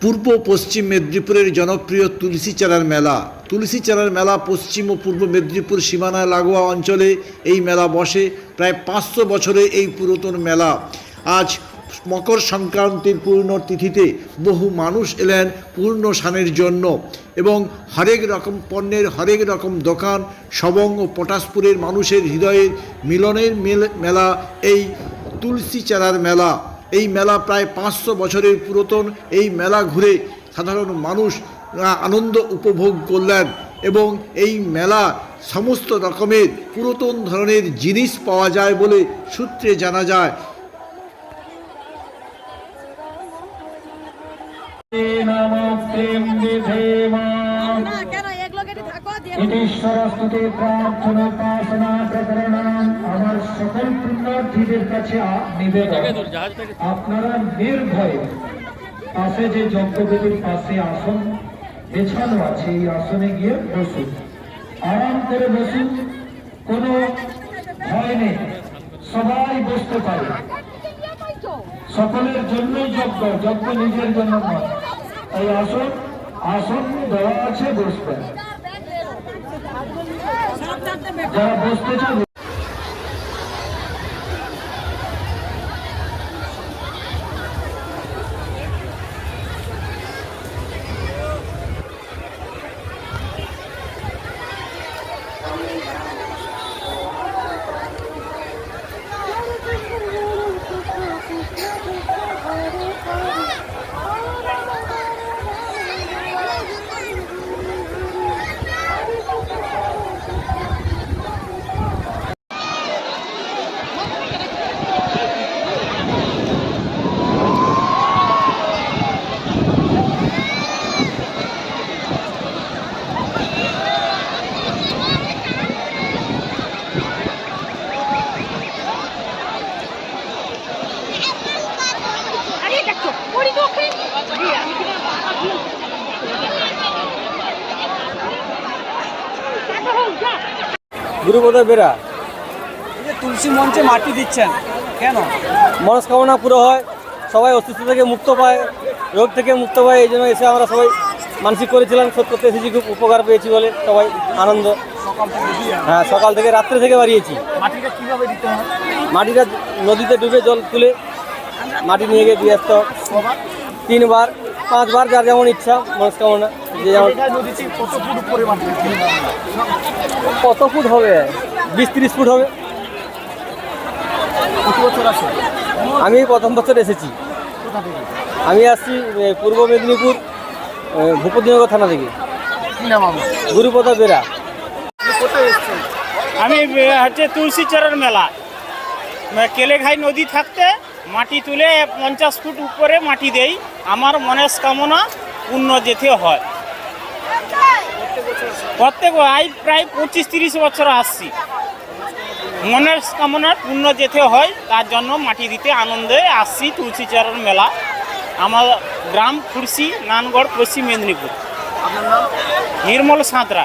পূর্ব পশ্চিম মেদিনীপুরের জনপ্রিয় তুলসী চারার মেলা। তুলসী চারার মেলা পশ্চিম ও পূর্ব মেদিনীপুর সীমানায় লাগোয়া অঞ্চলে এই মেলা বসে। প্রায় পাঁচশো বছরে এই পুরাতন মেলা। আজ মকর সংক্রান্তির পূর্ণ তিথিতে বহু মানুষ এলেন পূর্ণ স্নানের জন্য এবং হরেক রকম পণ্যের হরেক রকম দোকান, সবং ও পটাশপুরের মানুষের হৃদয়ের মিলনের মেল- মেলা এই তুলসী চারার মেলা। এই মেলা প্রায় পাঁচশো বছরের পুরাতন এই মেলা ঘুরে সাধারণ মানুষ আনন্দ উপভোগ করলেন এবং এই মেলা সমস্ত রকমের পুরাতন ধরনের জিনিস পাওয়া যায় বলে সূত্রে জানা যায়। দিয়ে প্রার্থনা, উপাসনা প্রকরণাম আমার সকল পুণ্যার্থীদের কাছে নিবেদন। আপনারা নির্ভয়ে পাশে যে যজ্ঞবেদীর পাশে আসন বেছানো আছে এই আসনে গিয়ে বসুন। আরাম করে বসুন, কোনো ভয় নেই, সবাই বসতে পারে। সকলের জন্যই যজ্ঞ যজ্ঞ নিজের জন্য নয়। তাই আসন আসন দেওয়া আছে বসবেন। যারা বসতে চান বেরা এই যে তুলসী মঞ্চে মাটি দিচ্ছেন কেন? মনস্কামনা পুরো হয় সবাই অসুস্থ থেকে মুক্ত পায় রোগ থেকে মুক্ত পায় এই জন্য এসে আমরা সবাই মানসিক করেছিলাম শোধ করতে এসেছি খুব উপকার পেয়েছি বলে সবাই আনন্দ। হ্যাঁ সকাল থেকে রাত্রে থেকে বাড়িয়েছি। মাটিটা কীভাবে দিতে হয়? মাটিটা নদীতে ডুবে জল তুলে মাটি নিয়ে গিয়ে দিয়ে আসতে তিনবার। পাঁচবার যার যেমন ইচ্ছা, মনস্কামনা, যে যেমন কত ফুট হবে? বিশ তিরিশ ফুট হবে। আমি প্রথম বছর এসেছি। আমি আসছি পূর্ব মেদিনীপুর ভূপতিনগর থানা থেকে। গুরুপদ বেরা আমি হচ্ছে তুলসী চরের মেলা। কেলেঘাই নদী থাকতে মাটি তুলে পঞ্চাশ ফুট উপরে মাটি দেই আমার মনের কামনা পূর্ণ যেতে হয়। প্রত্যেক আই প্রায় পঁচিশ তিরিশ বছর আসছি। মনের কামনা পূর্ণ যেতে হয় তার জন্য মাটি দিতে আনন্দে আসছি তুলসী চরের মেলা। আমার গ্রাম খুরসি নানগড় পশ্চিম মেদিনীপুর। নির্মল সাঁতরা।